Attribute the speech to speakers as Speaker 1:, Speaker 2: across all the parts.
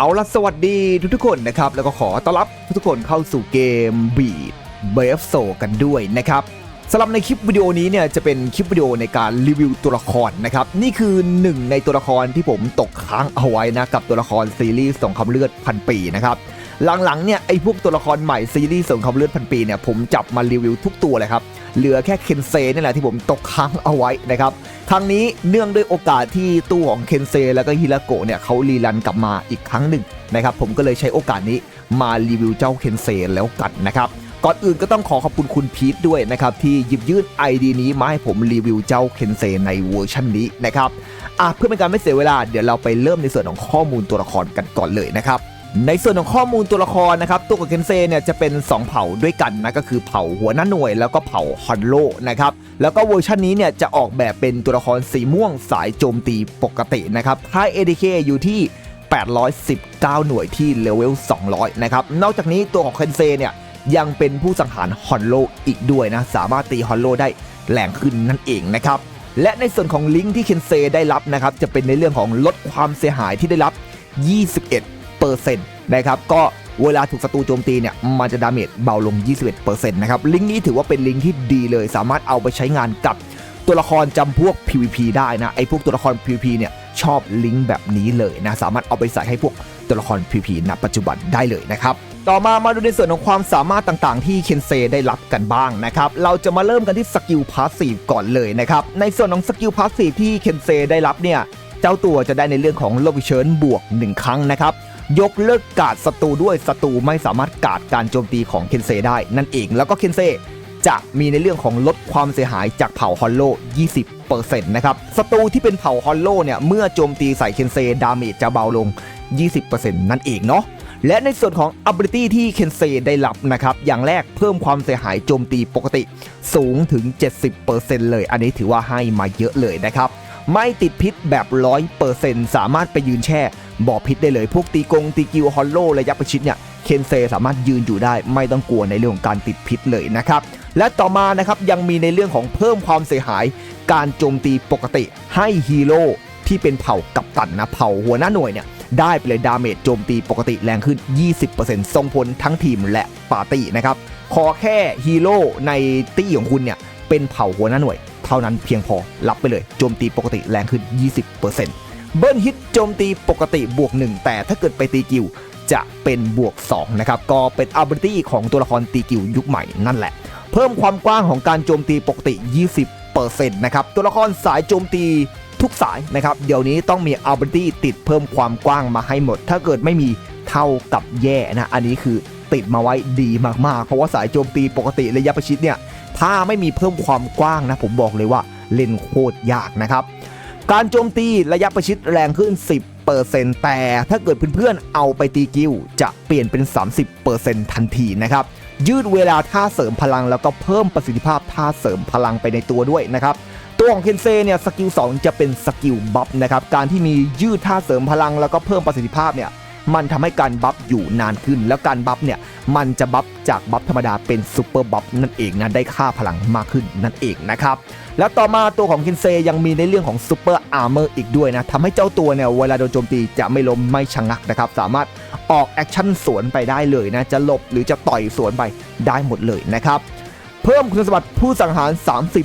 Speaker 1: เอาละสวัสดีทุกๆคนนะครับ แล้วก็ขอต้อนรับทุกๆคนเข้าสู่เกมบีดเบฟโซกันด้วยนะครับ สำหรับในคลิปวิดีโอนี้เนี่ยจะเป็นคลิปวิดีโอในการรีวิวตัวละครนะครับนี่คือหนึ่งในตัวละครที่ผมตกค้างเอาไว้นะกับตัวละครซีรีส์สงครามเลือดพันปีนะครับหลังๆเนี่ยไอ้พวกตัวละครใหม่ซีรีส์สงครามเลือดพันปีเนี่ยผมจับมารีวิวทุกตัวเลยครับเหลือแค่เคนเซ่นี่แหละที่ผมตกค้างเอาไว้นะครับทางนี้เนื่องด้วยโอกาสที่ตู้ของเคนเซแล้วก็ฮิราโกะเนี่ยเขารีรันกลับมาอีกครั้งหนึ่งนะครับผมก็เลยใช้โอกาสนี้มารีวิวเจ้าเคนเซแล้วกันนะครับ ก่อนอื่นก็ต้องขอขอบคุณคุณพีทด้วยนะครับ ที่หยิบยื่น ID นี้มาให้ผมรีวิวเจ้าเคนเซในเวอร์ชันนี้นะครับอะเพื่อเป็นการไม่เสียเวลาเดี๋ยวเราไปเริ่มในส่วนของข้อมูลตัวละครกันก่อนเลยนะครับในส่วนของข้อมูลตัวละครนะครับตัวของเคนเซเนี่ยจะเป็น 2 เผ่าด้วยกันนะก็คือเผ่าหัวหน้าหน่วย แล้วก็เผ่าฮอนโลนะครับแล้วก็เวอร์ชันนี้เนี่ยจะออกแบบเป็นตัวละครสีม่วงสายโจมตีปกตินะครับค่า ADK อยู่ที่ 819 หน่วยที่เลเวล 200 นะครับนอกจากนี้ตัวของเคนเซเนี่ย ยังเป็นผู้สังหารฮอนโลอีกด้วยนะ สามารถตีฮอนโลได้แรงขึ้นนั่นเองนะครับ และในส่วนของลิงก์ที่เคนเซได้รับนะครับ จะเป็นในเรื่องของลดความเสียหายที่ได้รับ 21เปอร์เซ็นต์นะครับ ก็เวลาถูกศัตรูโจมตีเนี่ย มันจะดาเมจเบาลง 21เปอร์เซ็นต์นะครับ ลิงก์นี้ถือว่าเป็นลิงก์ที่ดีเลย สามารถเอาไปใช้งานกับตัวละครจำพวก PVP ได้นะ ไอ้พวกตัวละคร PVP เนี่ยชอบลิงก์แบบนี้เลยนะ สามารถเอาไปใส่ให้พวกตัวละคร PVP ณปัจจุบันได้เลยนะครับ ต่อมามาดูในส่วนของความสามารถต่างๆ ที่เคนเซได้รับกันบ้างนะครับ เราจะมาเริ่มกันที่สกิลพาสซีฟก่อนเลยนะครับ ในส่วนของสกิลพาสซีฟที่เคนเซได้รับเนี่ย เจ้าตัวจะได้ในเรื่องของโลวิเชิญบวก 1 ครั้งนะครับ ยกเลิกการ์ดศัตรูด้วยศัตรูไม่สามารถการ์ดการโจมตีของเคนเซได้นั่นเอง แล้วก็เคนเซจะมีในเรื่องของลดความเสียหายจากเผ่าฮอลโล 20%นะครับ ศัตรูที่เป็นเผ่าฮอลโลเนี่ย เมื่อโจมตีใส่เคนเซดาเมจจะเบาลง 20%นั่นเองเนาะ และในส่วนของ ability ที่เคนเซได้รับนะครับ อย่างแรกเพิ่มความเสียหายโจมตีปกติสูงถึง 70%เลย อันนี้ถือว่าให้มาเยอะเลยนะครับ ไม่ติดพิษแบบ 100%สามารถไปยืนแช่บ่อพิษได้เลย พวกตีกง ตีกิวฮอลโลระยะประชิดเนี่ยเคนเซสามารถยืนอยู่ได้ ไม่ต้องกลัวในเรื่องของการติดพิษเลยนะครับ และต่อมานะครับยังมีในเรื่องของเพิ่มความเสียหาย การโจมตีปกติให้ฮีโร่ที่เป็นเผ่ากัปตันนะเผ่าหัวหน้าหน่วยเนี่ย ได้ไปเลยดาเมจโจมตีปกติแรงขึ้น 20%ส่งผลทั้งทีมและปาร์ตี้นะครับ ขอแค่ฮีโร่ในตี้ของคุณเนี่ย เป็นเผ่าหัวหน้าหน่วย เท่านั้นเพียงพอรับไปเลยโจมตีปกติแรงขึ้น 20%เบิ้ลฮิตโจมตีปกติบวก 1 แต่ถ้าเกิดไปตีกิวจะเป็นบวก 2 นะครับ ก็เป็น ability ของตัวละครตีกิวยุคใหม่นั่นแหละ เพิ่มความกว้างของการโจมตีปกติ 20%นะครับ ตัวละครสายโจมตี ทุกสายนะครับ เดี๋ยวนี้ต้องมี ability ติดเพิ่มความกว้างมาให้หมด ถ้าเกิดไม่มีเท่ากับแย่นะ อันนี้คือติดมาไว้ดีมากๆ เพราะว่าสายโจมตีปกติระยะประชิดเนี่ย ถ้าไม่มีเพิ่มความกว้างนะ ผมบอกเลยว่าเล่นโคตรยากนะครับ การโจมตีระยะประชิดแรงขึ้น 10%แต่ถ้าเกิดเพื่อนๆเอาไปตีกิวจะเปลี่ยนเป็น 30%ทันทีนะครับ ยืดเวลาท่าเสริมพลังแล้วก็เพิ่มประสิทธิภาพท่าเสริมพลังไปในตัวด้วยนะครับ ตัวของเคนเซเนี่ยสกิล2จะเป็นสกิลบัฟนะครับการที่มียืดท่าเสริมพลังแล้วก็เพิ่มประสิทธิภาพเนี่ยมันทำให้การบัฟอยู่นานขึ้น แล้วการบัฟเนี่ยมันจะบัฟจากบัฟธรรมดาเป็นซูเปอร์บัฟนั่นเองนะได้ค่าพลังมากขึ้นนั่นเองนะครับแล้วต่อมาตัวของคินเซยังมีในเรื่องของซูเปอร์อาร์เมอร์อีกด้วยนะทำให้เจ้าตัวเนี่ยเวลาโดนโจมตีจะไม่ล้มไม่ชะงักนะครับสามารถออกแอคชั่นสวนไปได้เลยนะจะหลบหรือจะต่อยสวนไปได้หมดเลยนะครับ เพิ่มคุณสมบัติผู้สังหาร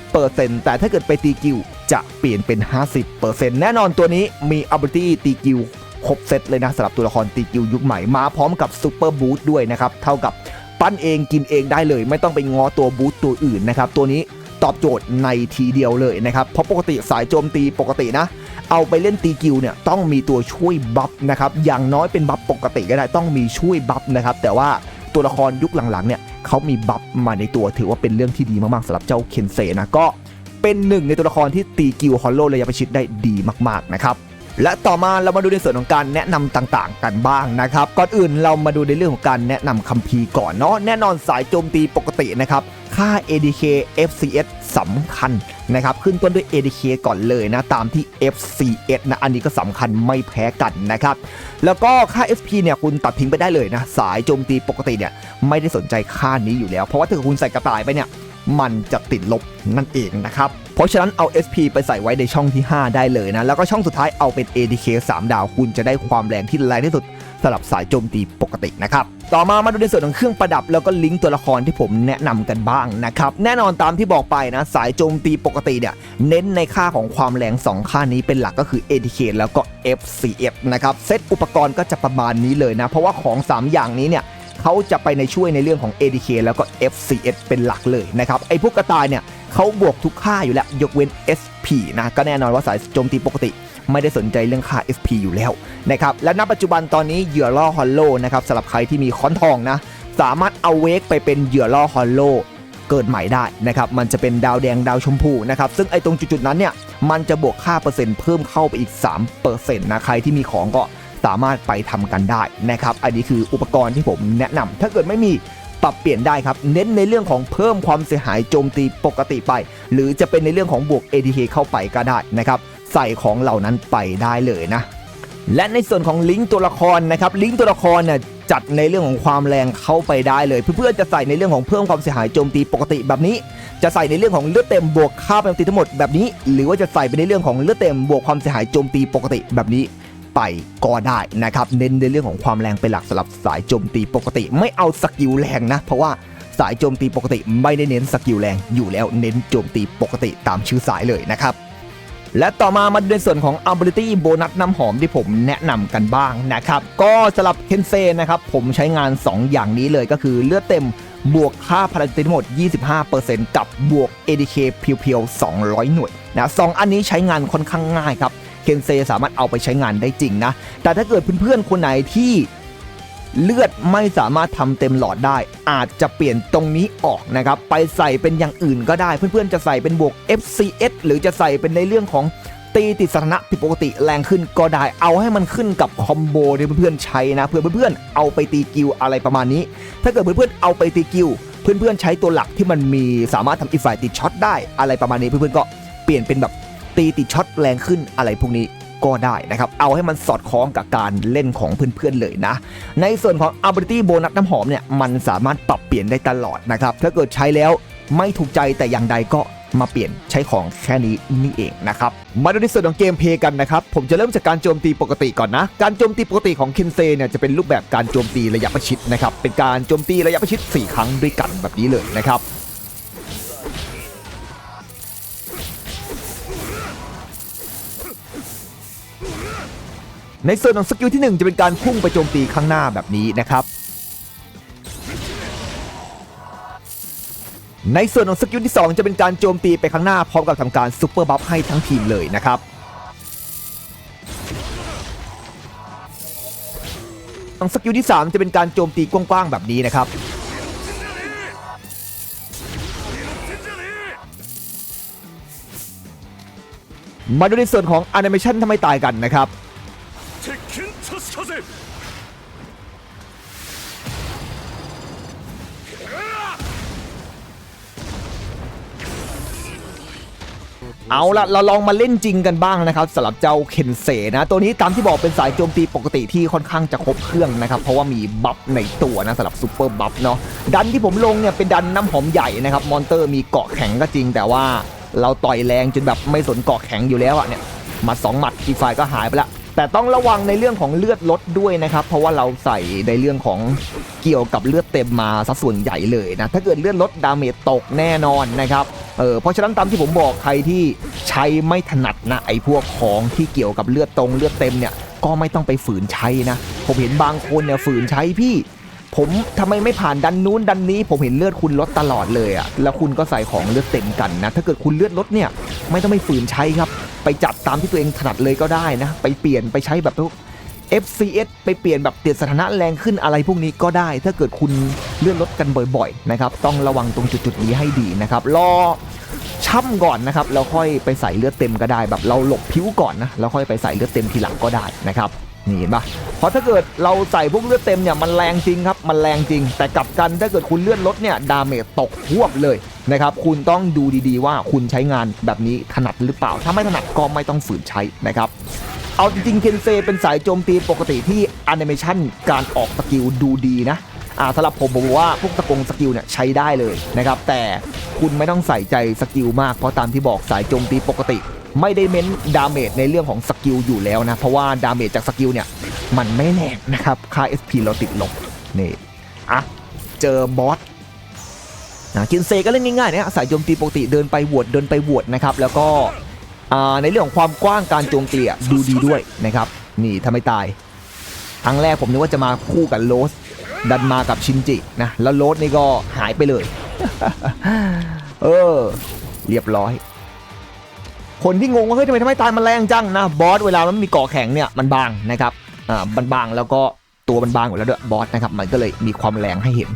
Speaker 1: 30%แต่ถ้าเกิดไปตีกิวจะเปลี่ยนเป็น 50%แน่นอนตัวนี้มี ability ตีกิวครบเซตเลยนะสำหรับตัวละครตีกิวยุคใหม่มาพร้อมกับซูเปอร์บูทด้วยนะครับ เท่ากับปั้นเองกินเองได้เลย ไม่ต้องไปง้อตัวบูทตัวอื่นนะครับ ตัวนี้ตอบโจทย์ในทีเดียวเลยนะครับ เพราะปกติสายโจมตีปกตินะ เอาไปเล่นตีกิวเนี่ยต้องมีตัวช่วยบัฟนะครับอย่างน้อยเป็นบัฟปกติก็ได้ต้องมีช่วยบัฟนะครับแต่ว่าตัวละครยุคหลังๆเนี่ย เขามีบัฟมาในตัวถือว่าเป็นเรื่องที่ดีมากๆสำหรับเจ้าเคนเซนะก็เป็นหนึ่งในตัวละครที่ตีกิวฮอลโลระยะประชิดได้ดีมากๆนะครับและต่อมาเรามาดูในส่วนของการแนะนำต่างๆ กันบ้างนะครับก่อนอื่นเรามาดูในเรื่องของการแนะนำคัมภีร์ก่อนเนาะแน่นอนสายโจมตีปกตินะครับ ค่า ADK FCS สำคัญนะครับ ขึ้นต้นด้วย ADK ก่อนเลยนะ ตามที่ FCS นะ อันนี้ก็สำคัญไม่แพ้กันนะครับ แล้วก็ค่า SP เนี่ย คุณตัดทิ้งไปได้เลยนะ สายโจมตีปกติเนี่ย ไม่ได้สนใจค่านี้อยู่แล้ว เพราะว่าถ้าคุณใส่กระต่ายไปเนี่ย มันจะติดลบนั่นเองนะครับ เพราะฉะนั้นเอา SP ไปใส่ไว้ในช่องที่ 5 ได้เลยนะ แล้วก็ช่องสุดท้ายเอาเป็น ADK 3 ดาว คุณจะได้ความแรงที่แรงที่สุด สำหรับสายโจมตีปกตินะครับต่อมามาดูในส่วนของเครื่องประดับแล้วก็ลิงก์ตัวละครที่ผมแนะนำกันบ้างนะครับแน่นอนตามที่บอกไปนะสายโจมตีปกติเนี่ยเน้นในค่าของความแรง 2 ค่านี้เป็นหลักก็คือ ATK แล้วก็ FCF นะครับเซตอุปกรณ์ก็จะประมาณนี้เลยนะ เพราะว่าของ 3 อย่างนี้เนี่ยเขาจะไปในช่วยในเรื่องของ ATK แล้วก็ FCS เป็นหลักเลยนะครับไอ้พวกกระต่ายเนี่ยเขาบวกทุกค่าอยู่แล้วยกเว้น SP นะก็แน่นอนว่าสายโจมตีปกติ ไม่ได้สนใจเรื่องค่า SP อยู่แล้วนะครับและณปัจจุบันตอนนี้เหยื่อล่อฮอลโลนะครับสำหรับใครที่มีค้อนทองนะสามารถเอาเวกไปเป็นเหยื่อล่อฮอลโลเกิดใหม่ได้นะครับมันจะเป็นดาวแดงดาวชมพูนะครับซึ่งไอ้ตรงจุดๆนั้นเนี่ยมันจะบวกค่าเปอร์เซ็นต์เพิ่มเข้าไปอีก3%นะใครที่มีของก็สามารถไปทำกันได้นะครับอันนี้คืออุปกรณ์ที่ผมแนะนำถ้าเกิดไม่มีปรับเปลี่ยนได้ครับ เน้นในเรื่องของเพิ่มความเสียหายโจมตีปกติไป หรือจะเป็นในเรื่องของบวก ATK เข้าไปก็ได้นะครับ ใส่ของเหล่านั้นไปได้เลยนะ และในส่วนของลิงก์ตัวละครนะครับลิงก์ตัวละครเนี่ยจัดในเรื่องของความแรงเข้าไปได้เลย เพื่อๆจะใส่ในเรื่องของเพิ่มความเสียหายโจมตีปกติแบบนี้ จะใส่ในเรื่องของเลือดเต็มบวกค่าโจมตีทั้งหมดแบบนี้ หรือว่าจะใส่ไปในเรื่องของเลือดเต็มบวกความเสียหายโจมตีปกติแบบนี้ไปก็ได้นะครับเน้นในเรื่องของความแรงเป็นหลักสำหรับสายโจมตีปกติ ไม่เอาสกิลแรงนะ เพราะว่าสายโจมตีปกติไม่ได้เน้นสกิลแรงอยู่แล้วเน้นโจมตีปกติตามชื่อสายเลยนะครับ และต่อมามาดูในส่วนของ ability โบนัสน้ำหอมที่ผมแนะนำกันบ้างนะครับ ก็สำหรับเคนเซนะครับผมใช้งาน 2 อย่างนี้เลยก็คือเลือดเต็มบวกค่าพลังทั้งหมด 25%กับบวก ADK เพียวๆ 200 หน่วยนะสองอันนี้ใช้งานค่อนข้างง่ายครับเคนเซสามารถเอาไปใช้งานได้จริงนะ แต่ถ้าเกิดเพื่อนๆ คนไหนที่ เลือดไม่สามารถทำเต็มหลอดได้ อาจจะเปลี่ยนตรงนี้ออกนะครับ ไปใส่เป็นอย่างอื่นก็ได้ เพื่อนๆจะใส่เป็นบวก FCS หรือจะใส่เป็นในเรื่องของตีติดสถานะผิดปกติแรงขึ้นก็ได้ เอาให้มันขึ้นกับคอมโบที่เพื่อนๆใช้นะ เพื่อเพื่อนๆเอาไปตีกิลอะไรประมาณนี้ ถ้าเกิดเพื่อนๆเอาไปตีกิลเพื่อนๆใช้ตัวหลักที่มันมีสามารถทำอีกฝ่ายติดช็อตได้อะไรประมาณนี้เพื่อนๆก็เปลี่ยนเป็นแบบตีติดช็อตแรงขึ้นอะไรพวกนี้ ก็ได้นะครับ เอาให้มันสอดคล้องกับการเล่นของเพื่อนๆเลยนะ ในส่วนของ ability โบนัสน้ำหอมเนี่ยมันสามารถปรับเปลี่ยนได้ตลอดนะครับ ถ้าเกิดใช้แล้วไม่ถูกใจแต่อย่างใดก็มาเปลี่ยนใช้ของแค่นี้นี่เองนะครับ มาดูในส่วนของเกมเพย์กันนะครับ ผมจะเริ่มจากการโจมตีปกติก่อนนะ การโจมตีปกติของเคนเซเนี่ยจะเป็นรูปแบบการโจมตีระยะประชิดนะครับ เป็นการโจมตีระยะประชิด 4 ครั้งด้วยกันแบบนี้เลยนะครับ ในส่วนของสกิลที่ 1 จะเป็นการพุ่งไปโจมตีข้างหน้าแบบนี้นะครับ ในส่วนของสกิลที่ 2 จะเป็นการโจมตีไปข้างหน้าพร้อมกับทำการซุปเปอร์บัฟให้ทั้งทีมเลยนะครับของสกิลที่ 3 จะเป็นการโจมตีกว้างๆแบบนี้นะครับมาดูในส่วนของแอนิเมชันทำไมตายกันนะครับ เอาละเราลองมาเล่นจริงกันบ้างนะครับสำหรับเจ้าเคนเซนะ ตัวนี้ตามที่บอกเป็นสายโจมตีปกติที่ค่อนข้างจะครบเครื่องนะครับ เพราะว่ามีบัฟในตัวนะสำหรับซูเปอร์บัฟเนาะดันที่ผมลงเนี่ยเป็นดันน้ำหอมใหญ่นะครับมอนเตอร์มีเกาะแข็งก็จริง แต่ว่าเราต่อยแรงจนแบบไม่สนเกาะแข็งอยู่แล้วอะเนี่ยมัดสองหมัดอีกฝ่ายก็หายไปละแต่ต้องระวังในเรื่องของเลือดลดด้วยนะครับ เพราะว่าเราใส่ในเรื่องของเกี่ยวกับเลือดเต็มมาซะส่วนใหญ่เลยนะถ้าเกิดเลือดลดดาเมจตกแน่นอนนะครับ เออเพราะฉะนั้นตามที่ผมบอกใครที่ใช้ไม่ถนัดนะไอ้พวกของที่เกี่ยวกับเลือดตรงเลือดเต็มเนี่ยก็ไม่ต้องไปฝืนใช้นะ ผมเห็นบางคนเนี่ยฝืนใช้พี่ ผมทำไมไม่ผ่านดันนู้นดันนี้ ผมเห็นเลือดคุณลดตลอดเลยอะแล้วคุณก็ใส่ของเลือดเต็มกันนะ ถ้าเกิดคุณเลือดลดเนี่ย ไม่ต้องไปฝืนใช้ครับ ไปจัดตามที่ตัวเองถนัดเลยก็ได้นะ ไปเปลี่ยนไปใช้แบบพวก FCS ไปเปลี่ยนแบบเปลี่ยนสถานะแรงขึ้นอะไรพวกนี้ก็ได้ ถ้าเกิดคุณเลื่อนลดกันบ่อยๆนะครับต้องระวังตรงจุดๆนี้ให้ดีนะครับรอช่ำก่อนนะครับแล้วค่อยไปใส่เลือดเต็มก็ได้แบบเราหลบผิวก่อนนะแล้วค่อยไปใส่เลือดเต็มทีหลังก็ได้นะครับนี่เห็นปะเพราะถ้าเกิดเราใส่พวกเลือดเต็มเนี่ยมันแรงจริงครับ มันแรงจริง แต่กลับกันถ้าเกิดคุณเลื่อนลดเนี่ยดาเมจตกพวบเลยนะครับ คุณต้องดูดีๆว่าคุณใช้งานแบบนี้ถนัดหรือเปล่า ถ้าไม่ถนัดก็ไม่ต้องฝืนใช้นะครับ เอาจริงๆเคนเซเป็นสายโจมตีปกติที่แอนิเมชันการออกสกิลดูดีนะอ่าสำหรับผมผมบอกว่าพวกตะกงสกิลเนี่ยใช้ได้เลยนะครับแต่คุณไม่ต้องใส่ใจสกิลมากเพราะตามที่บอกสายโจมตีปกติ ไม่ได้เม้นดาเมจในเรื่องของสกิลอยู่แล้วนะ เพราะว่าดาเมจจากสกิลเนี่ยมันไม่แรงนะครับค่า SP เราติดลบนี่อะเจอบอสนะกินเซก็เล่นง่ายๆนะสายโจมตีปกติเดินไปวดเดินไปวดนะครับแล้วก็ ในเรื่องของความกว้างการโจมตีดูดีด้วยนะครับนี่ถ้าไม่ตายครั้งแรกผมนึกว่าจะมาคู่กับโรสดันมากับชินจินะแล้วโรสนี่ก็หายไปเลย เออ เรียบร้อย คนที่งงว่าเฮ้ยทำไมทำไมตายมันแรงจังนะบอสเวลามันมีเกาะแข็งเนี่ยมันบางนะครับอ่ามันบางแล้วก็ตัวมันบางอยู่แล้วด้วยบอสนะครับมันก็เลยมีความแรงให้เห็น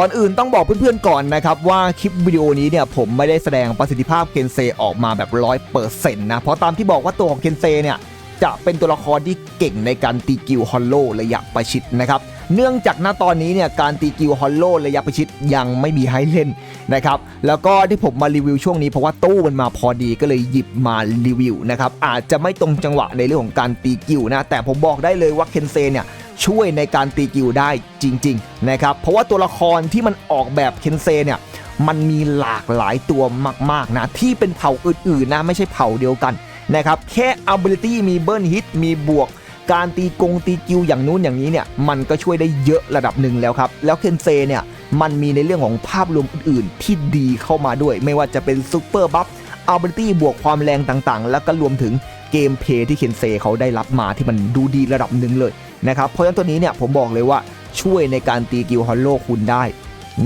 Speaker 1: ก่อนอื่นต้องบอกเพื่อนๆก่อนนะครับว่าคลิปวิดีโอนี้เนี่ยผมไม่ได้แสดงประสิทธิภาพเคนเซออกมาแบบร้อยเปอร์เซ็นต์นะเพราะตามที่บอกว่าตัวของเคนเซเนี่ยจะเป็นตัวละครที่เก่งในการตีกิวฮอลโลระยะประชิดนะครับเนื่องจากณตอนนี้เนี่ยการตีกิวฮอลโลระยะประชิดยังไม่มีให้เล่นนะครับแล้วก็ที่ผมมารีวิวช่วงนี้เพราะว่าตู้มันมาพอดีก็เลยหยิบมารีวิวนะครับอาจจะไม่ตรงจังหวะในเรื่องของการตีกิวนะแต่ผมบอกได้เลยว่าเคนเซเนี่ย ช่วยในการตีกิวได้จริงๆนะครับเพราะว่าตัวละครที่มันออกแบบเคนเซเนี่ยมันมีหลากหลายตัวมากๆนะที่เป็นเผ่าอื่นๆนะไม่ใช่เผ่าเดียวกันนะครับแค่ ability มีเบิร์นฮิตมีบวก การตีกงตีกิวอย่างนู้นอย่างนี้เนี่ยมันก็ช่วยได้เยอะระดับหนึ่งแล้วครับ แล้วเคนเซเนี่ยมันมีในเรื่องของภาพรวมอื่นๆ ที่ดีเข้ามาด้วย ไม่ว่าจะเป็นซูเปอร์บัฟ ability บวกความแรงต่างๆ แล้วก็รวมถึงเกมเพย์ที่เคนเซเขาได้รับมาที่มันดูดีระดับหนึ่งเลย นะครับเพราะฉะนั้นตัวนี้เนี่ยผมบอกเลยว่าช่วยในการตีกิวฮอลโลคุณได้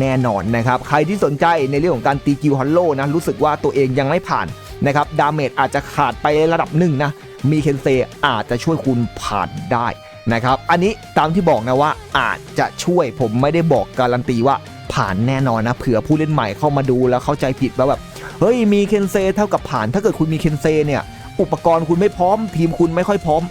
Speaker 1: แน่นอนนะครับ ใครที่สนใจในเรื่องของการตีกิวฮอลโลนะ รู้สึกว่าตัวเองยังไม่ผ่านนะครับ ดาเมจอาจจะขาดไประดับหนึ่งนะ มีเคนเซอาจจะช่วยคุณผ่านได้นะครับ อันนี้ตามที่บอกนะว่าอาจจะช่วยผมไม่ได้บอกการันตีว่าผ่านแน่นอนนะเผื่อผู้เล่นใหม่เข้ามาดูแล้วเข้าใจผิดว่าแบบ เฮ้ยมีเคนเซเท่ากับผ่าน ถ้าเกิดคุณมีเคนเซเนี่ย อุปกรณ์คุณไม่พร้อม ทีมคุณไม่ค่อยพร้อม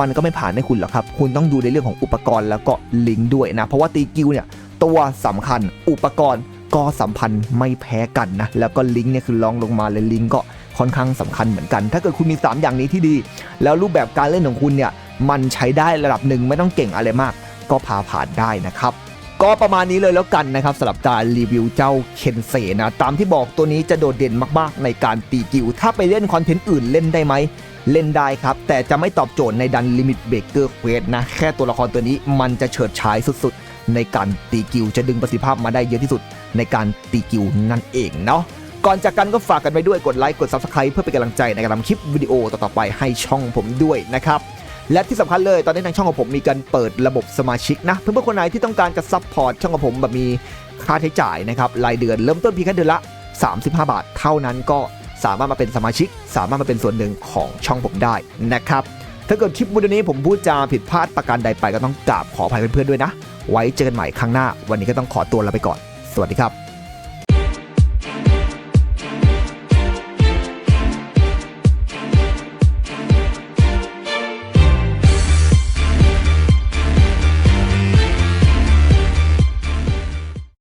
Speaker 1: มันก็ไม่ผ่านให้คุณหรอกครับ คุณต้องดูในเรื่องของอุปกรณ์แล้วก็ลิงก์ด้วยนะ เพราะว่าตีกิวเนี่ยตัวสำคัญอุปกรณ์ก็สัมพันธ์ไม่แพ้กันนะ แล้วก็ลิงก์เนี่ยคือลองลงมาเลยลิงก์ก็ค่อนข้างสำคัญเหมือนกัน ถ้าเกิดคุณมี 3 อย่างนี้ที่ดี แล้วรูปแบบการเล่นของคุณเนี่ยมันใช้ได้ระดับหนึ่งไม่ต้องเก่งอะไรมาก ก็พาผ่านได้นะครับก็ประมาณนี้เลยแล้วกันนะครับสำหรับการรีวิวเจ้าเคนเซนะตามที่บอกตัวนี้จะโดดเด่นมากๆ ในการตีกิว ถ้าไปเล่นคอนเทนต์อื่นเล่นได้ไหม เล่นได้ครับ แต่จะไม่ตอบโจทย์ในดันลิมิตเบเกอร์เควสนะ แค่ตัวละครตัวนี้มันจะเฉิดฉายสุดๆ ในการตีกิวจะดึงประสิทธิภาพมาได้เยอะที่สุด ในการตีกิวนั่นเองเนาะก่อนจากกันก็ฝากกันไปด้วยกดไลค์กด Subscribe เพื่อเป็นกำลังใจในการทำคลิปวิดีโอต่อๆไปให้ช่องผมด้วยนะครับและที่สำคัญเลยตอนนี้ทางช่องของผมมีการเปิดระบบสมาชิกนะ เพื่อนๆคนไหนที่ต้องการจะซัพพอร์ตช่องของผมแบบมีค่าใช้จ่ายนะครับรายเดือนเริ่มต้นเพียงแค่เดือนละ 35 บาท เท่านั้นก็ สามารถมาเป็นสมาชิก สามารถมาเป็นส่วนหนึ่งของช่องผมได้นะครับ ถ้าเกิดคลิปวิดีโอนี้ผมพูดจาผิดพลาดประการใดไปก็ต้องกราบขออภัยเพื่อนๆด้วยนะ ไว้เจอกันใหม่ครั้งหน้า วันนี้ก็ต้องขอตัวลาไปก่อน สวัสดีครับ